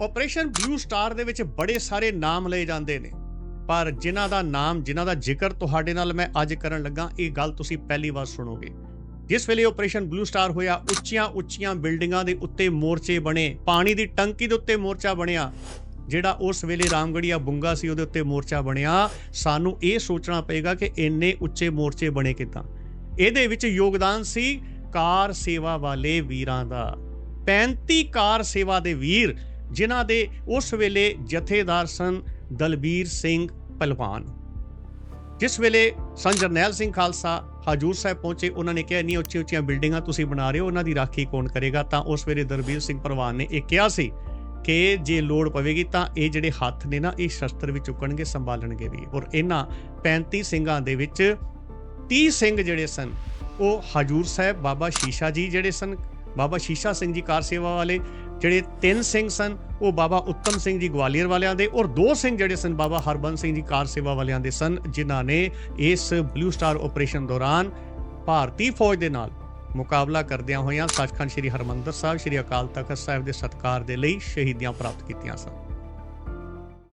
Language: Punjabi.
ਆਪਰੇਸ਼ਨ ਬਲੂ ਸਟਾਰ ਦੇ ਵਿੱਚ ਬੜੇ ਸਾਰੇ ਨਾਮ ਲਏ ਜਾਂਦੇ ਨੇ। ਪਰ ਜਿਨ੍ਹਾਂ ਦਾ ਨਾਮ, ਜਿਨ੍ਹਾਂ ਦਾ ਜ਼ਿਕਰ ਤੁਹਾਡੇ ਨਾਲ ਮੈਂ ਅੱਜ ਕਰਨ ਲੱਗਾ, ਇਹ ਗੱਲ ਤੁਸੀਂ ਪਹਿਲੀ ਵਾਰ ਸੁਣੋਗੇ। ਜਿਸ ਵੇਲੇ ਆਪਰੇਸ਼ਨ ਬਲੂ ਸਟਾਰ ਹੋਇਆ, ਉੱਚੀਆਂ ਉੱਚੀਆਂ ਬਿਲਡਿੰਗਾਂ ਦੇ ਉੱਤੇ ਮੋਰਚੇ ਬਣੇ, ਪਾਣੀ ਦੀ ਟੰਕੀ ਦੇ ਉੱਤੇ ਮੋਰਚਾ ਬਣਿਆ, ਜਿਹੜਾ ਉਸ ਵੇਲੇ ਰਾਮਗੜੀਆ ਬੁੰਗਾ ਸੀ, ਉਹਦੇ ਉੱਤੇ ਮੋਰਚਾ ਬਣਿਆ, ਸਾਨੂੰ ਇਹ ਸੋਚਣਾ ਪਏਗਾ ਕਿ ਇੰਨੇ ਉੱਚੇ ਮੋਰਚੇ ਬਣੇ ਕਿੱਦਾਂ। ਇਹਦੇ ਵਿੱਚ ਯੋਗਦਾਨ ਸੀ ਕਾਰ ਸੇਵਾ ਵਾਲੇ ਵੀਰਾਂ ਦਾ। 35 ਕਾਰ ਸੇਵਾ ਦੇ ਵੀਰ ਜਿਨ੍ਹਾਂ ਦੇ ਉਸ ਵੇਲੇ ਜਥੇਦਾਰ ਸਨ ਦਲਬੀਰ ਸਿੰਘ ਪਹਿਲਵਾਨ। ਜਿਸ ਵੇਲੇ ਸੰਤ ਜਰਨੈਲ ਸਿੰਘ ਖਾਲਸਾ, ਹਜੂਰ ਸਾਹਿਬ ਪਹੁੰਚੇ, ਉਹਨਾਂ ਨੇ ਕਿਹਾ, ਇੰਨੀਆਂ ਉੱਚੀਆਂ ਉੱਚੀਆਂ ਬਿਲਡਿੰਗਾਂ ਤੁਸੀਂ ਬਣਾ ਰਹੇ ਹੋ, ਉਹਨਾਂ ਦੀ ਰਾਖੀ ਕੌਣ ਕਰੇਗਾ? ਤਾਂ ਉਸ ਵੇਲੇ ਦਲਬੀਰ ਸਿੰਘ ਪਹਿਲਵਾਨ ਨੇ ਇਹ ਕਿਹਾ ਸੀ ਕਿ ਜੇ ਲੋੜ ਪਵੇਗੀ ਤਾਂ ਇਹ ਜਿਹੜੇ ਹੱਥ ਨੇ ਨਾ, ਇਹ ਸ਼ਸਤਰ ਵੀ ਚੁੱਕਣਗੇ, ਸੰਭਾਲਣਗੇ ਵੀ। ਔਰ ਇਹਨਾਂ 35 ਸਿੰਘਾਂ ਦੇ ਵਿੱਚ 30 ਸਿੰਘ ਜਿਹੜੇ ਸਨ, ਉਹ ਹਜੂਰ ਸਾਹਿਬ, ਬਾਬਾ ਸ਼ੀਸ਼ਾ ਜੀ ਜਿਹੜੇ ਸਨ। ਬਾਬਾ ਸ਼ੀਸ਼ਾ ਸਿੰਘ ਜੀ ਕਾਰ ਸੇਵਾ ਵਾਲੇ ਜਿਹੜੇ ਤਿੰਨ ਸਿੰਘ ਸਨ, ਉਹ ਬਾਬਾ ਉੱਤਮ ਸਿੰਘ ਜੀ ਗਵਾਲੀਅਰ ਵਾਲਿਆਂ ਦੇ ਔਰ ਦੋ ਸਿੰਘ ਜਿਹੜੇ ਸਨ ਬਾਬਾ ਹਰਬੰਸ ਸਿੰਘ ਜੀ ਕਾਰ ਸੇਵਾ ਵਾਲਿਆਂ ਦੇ ਸਨ, ਜਿਨ੍ਹਾਂ ਨੇ ਇਸ ਬਲੂ ਸਟਾਰ ਆਪਰੇਸ਼ਨ ਦੌਰਾਨ ਭਾਰਤੀ ਫੌਜ ਦੇ ਨਾਲ ਮੁਕਾਬਲਾ ਕਰਦਿਆਂ ਹੋਇਆਂ ਸੱਚਖੰਡ ਸ੍ਰੀ ਹਰਮੰਦਰ ਸਾਹਿਬ, ਸ੍ਰੀ ਅਕਾਲ ਤਖਤ ਸਾਹਿਬ ਦੇ ਸਤਕਾਰ ਦੇ ਲਈ ਸ਼ਹੀਦੀਆਂ ਪ੍ਰਾਪਤ ਕੀਤੀਆਂ ਸਨ।